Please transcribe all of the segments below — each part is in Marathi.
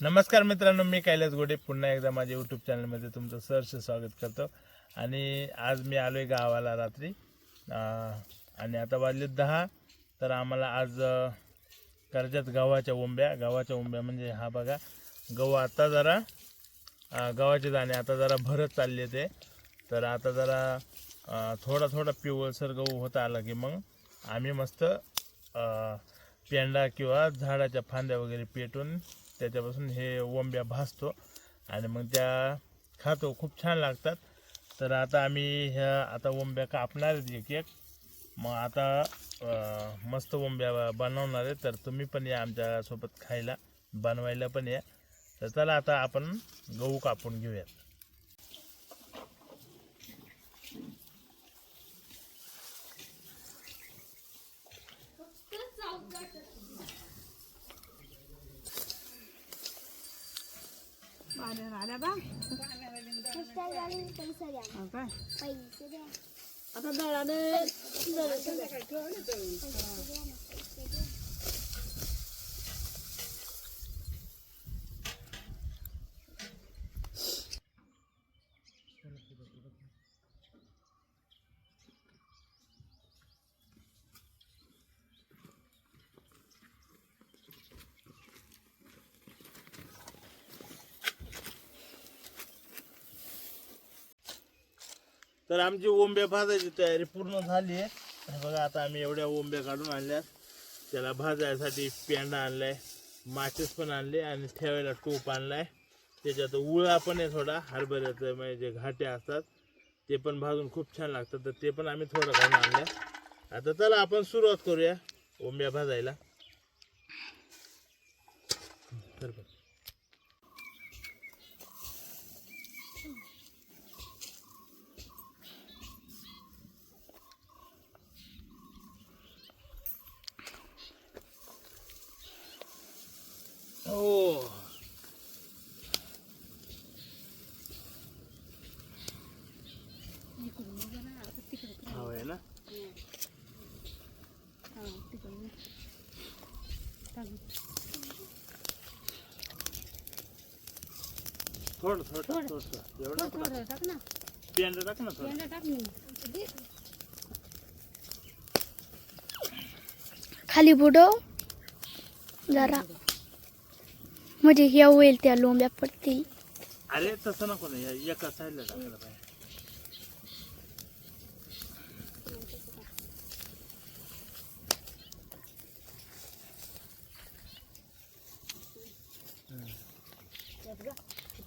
नमस्कार मित्रांनो मी कैलास गोडे. पुन्हा एकदा माझ्या यूट्यूब चॅनलमध्ये तुमचं सहर्ष स्वागत करतो. आणि आज मी आलो आहे गावाला रात्री. आणि आता वाजले दहा. तर आम्हाला आज कर्जत गव्हाच्या ओंब्या गव्हाच्या ओंब्या म्हणजे हा बघा गहू आता जरा गव्हाचे दाणे आता जरा भरत चालले ते. तर आता जरा थोडा थोडा पिवळसर गहू होता आला की मग आम्ही मस्त पेंडा किंवा झाडाच्या फांद्या वगैरे पेटून त्याच्यापासून हे ओंब्या भासतो आणि मग त्या खातो. खूप छान लागतात. तर आता आम्ही ह्या आता ओंब्या कापणार आहेत एक एक. मग आता मस्त ओंब्या बनवणार आहे तर तुम्ही पण या आमच्यासोबत खायला बनवायला पण या. तर चला आता आपण गहू कापून घेऊयात. आल्या बा हो काय? आता दळाने तर आमची ओंब्या भाजायची तयारी पूर्ण झाली आहे. बघा आता आम्ही एवढ्या ओंब्या काढून आणल्या त्याला भाजायसाठी पेंडा आणलाय माचेस पण आणले आणि ठेवायला टोप आणलाय. त्याच्यात उळा पण आहे थोडा हरभऱ्याचं म्हणजे जे घाटे असतात ते पण भाजून खूप छान लागतात. तर ते पण आम्ही थोडं काढून आणलं आता चला आपण सुरुवात करूया ओंब्या भाजायला. तर थोडं थोडं थोडं. एवढं नको टाकू. टाक ना. पेंडा टाक ना थोडं. पेंडा टाक ना. खाली बुडव. जरा. म्हणजे ह्या होईल त्या लोंब्या पडतील. अरे तसं नको ना. या एका साईडला टाकलं पाहिजे.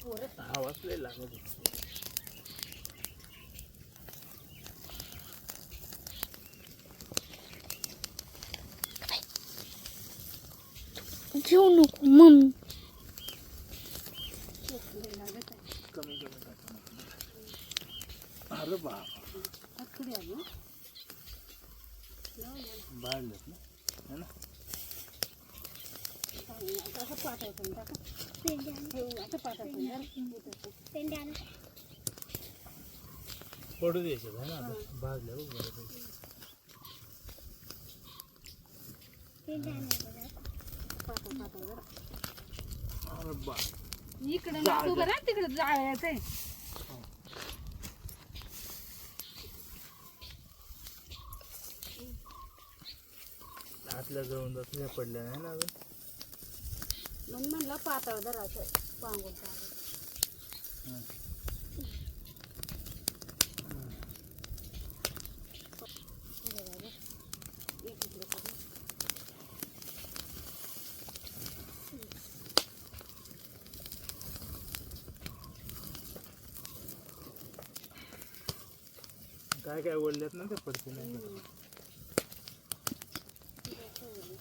हवाच लय लागत घेऊ नको मग कमी कमी अरे बाप पडू द्यायचे ना भाजल्या बघ बरं इकडे तू बरं तिकडे जायचंय हातल्या जवळून जात पडल्या नाही ना अजून. म्हणून म्हणलं पातळ जराचं पांगून काय काय ओढल्यात ना ते पडते नाही हा. असं इकडं इकडं जा.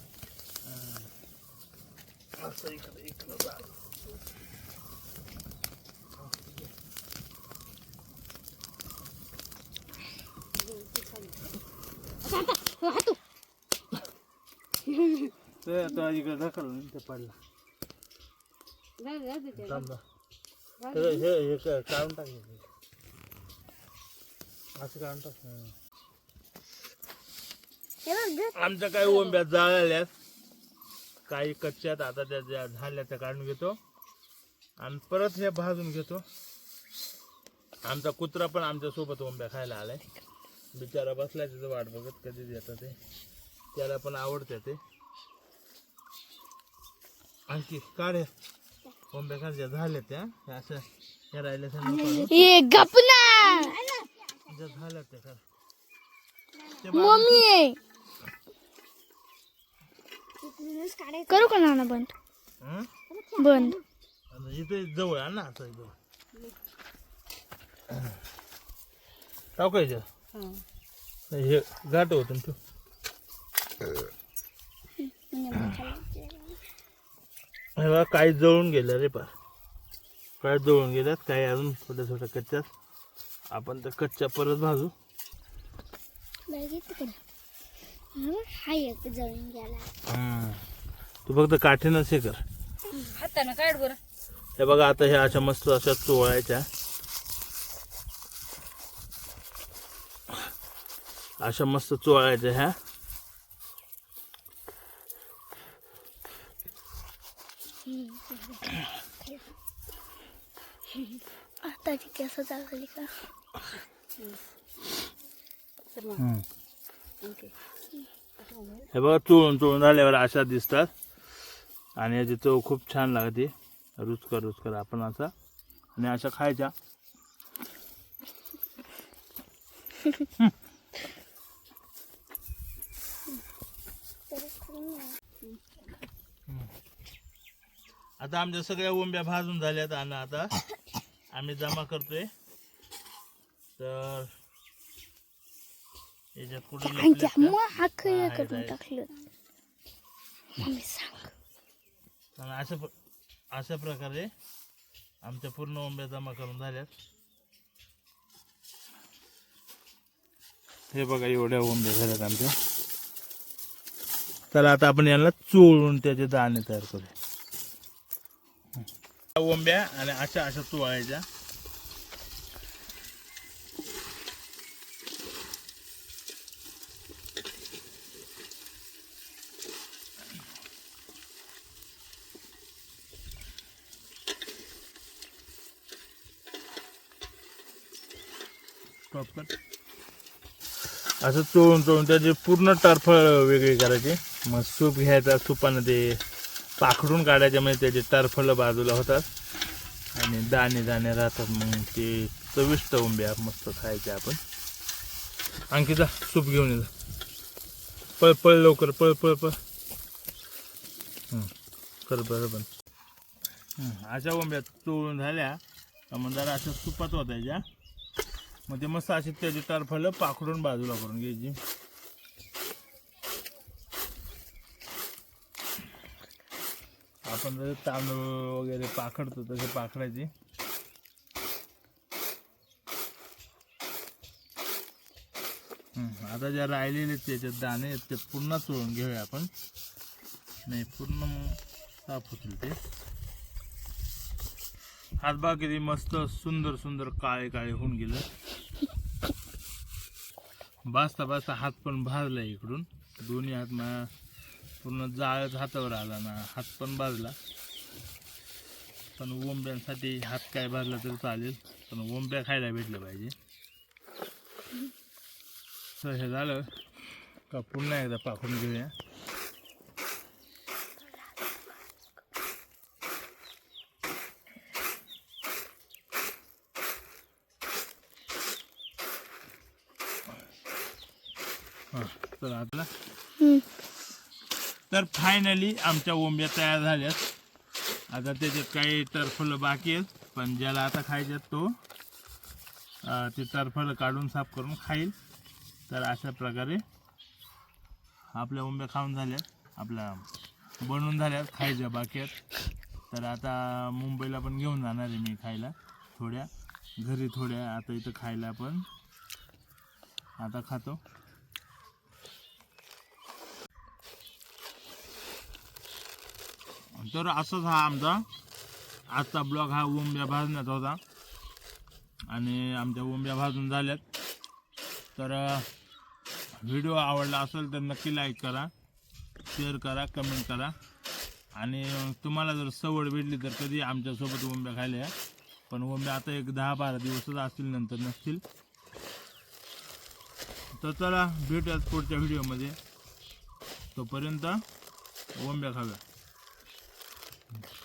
ते आता इकडे ढकल ते पडला थांबा हे हे काढून टाक असं काढून टाक आमचं काय ओंब्यात जाळल्यास काही कच्च्यात आता त्या ज्या झाल्या त्या काढून घेतो. आणि परत हे भाजून घेतो. आमचा कुत्रा पण आमच्यासोबत ओंब्या खायला आलाय. बिचारा बसलाय तिथं वाट बघत कधी येतं ते. त्याला पण आवडते ते. आणखी काढे ओंब्या खायच्या झाल्या त्या. असं राहिल्या. ये ज्या झाल्या त्या मम्मी. करू का नाना बंद? हं? बंद. आणि इथे जवळ आहे ना आता जवळ टाकायचं हं. गाठ होतं तू. हे बघा काही जळून गेलं रे पार काय जळून गेल्यात काही अजून थोड्या थोड्या कच्च्यात. आपण त्या कच्च्या परत भाजू. जळून गेला. हं. तू फक्त काठीनंच हे कर. हातानं काढ बरं. हे बघा आता ह्या अशा मस्त अशा चोळायच्या. अशा मस्त चोळायच्या ह्या. आता केस चालली का. ओके हे बघा चोळून चोळून झाल्यावर अशा दिसतात. आणि याची चव खूप छान लागते. रुचकर रुचकर आपण असा. आणि अशा खायच्या. आता आमच्या सगळ्या ओंब्या भाजून झाल्यात आणि आता. आम्ही जमा करतोय. तर याच्यात कुठे लपलेत का? मग हा हा, खरं आहे, करून. टाकलं अशा अशा प्रकारे आमच्या पूर्ण ओंब्या जमा करून झाल्यात. हे बघा एवढ्या ओंब्या झाल्यात आमच्या. तर आता आपण यांना चोळून त्याचे दाणे तयार करूया. ओंब्या आणि अशा अशा चोळायच्या. आपण असं चोळून चोळून त्याचे पूर्ण टरफळ वेगळे करायचे. मग सूप घ्यायचा सुपानं ते पाखडून काढायचे म्हणजे त्याचे टरफळ बाजूला होतात. आणि दाणे दाणे राहतात मग ते चविष्ट उंब्या मस्त खायचे आपण. आणखी जा सूप घेऊन ये पळ पळ लवकर पळ पळ पळ. कर बरं पण. अशा उंब्या चोळून झाल्या मग जरा अशा सुपात होतायच्या मग ते मस्त अशी त्याची टरफलं पाखडून बाजूला करून घ्यायची. आपण जसे तांदूळ वगैरे पाखडतो तसे पाखडायची. आता ज्या राहिलेले त्याच्यात दाणे आहेत ते पुन्हा चोळून घेऊया आपण. नाही पूर्ण मग साफ होतील ते. हातबा किती मस्त सुंदर सुंदर काळे काळे होऊन गेलं. भाजता भाजता हात पण भाजला इकडून. दोन्ही हात मा पूर्ण जाळच हातावर आला ना हात पण भाजला. पण ओंब्यांसाठी हात काय भाजला तरी चालेल पण ओंब्या खायला भेटलं पाहिजे. तर हे झालं. का पुन्हा एकदा पाखून घेऊया. हां तर आपला फायनली आमच्या ओंब्या तयार झाल्यात. आता त्याच्यात काही टरफलं बाकी आहेत पण ज्याला आता खायच्यात तो ते टरफलं काढून साफ करून खाईल. तर अशा प्रकारे आपल्या ओंब्या खाऊन झाल्यात आपल्या बनवून झाल्यात खायच्या बाकी आहेत. तर आता मुंबईला पण घेऊन जाणार आहे मी खायला थोड्या. घरी थोड्या आता इथं खायला पण. आता खातो. तर असंच हा आमचा आजचा ब्लॉग हा ओंब्या भाजण्याचा होता. आणि आमच्या ओंब्या भाजून झाल्यात. तर व्हिडिओ आवडला असेल तर नक्की लाईक करा शेअर करा कमेंट करा. आणि तुम्हाला जर सवड भेटली तर कधी आमच्यासोबत ओंब्या खायला पण ओंब्या आता एक दहा बारा दिवसच असतील नंतर नसतील. तर चला भेटूयात पुढच्या व्हिडिओमध्ये. तोपर्यंत ओंब्या खाव्या. Mm-hmm.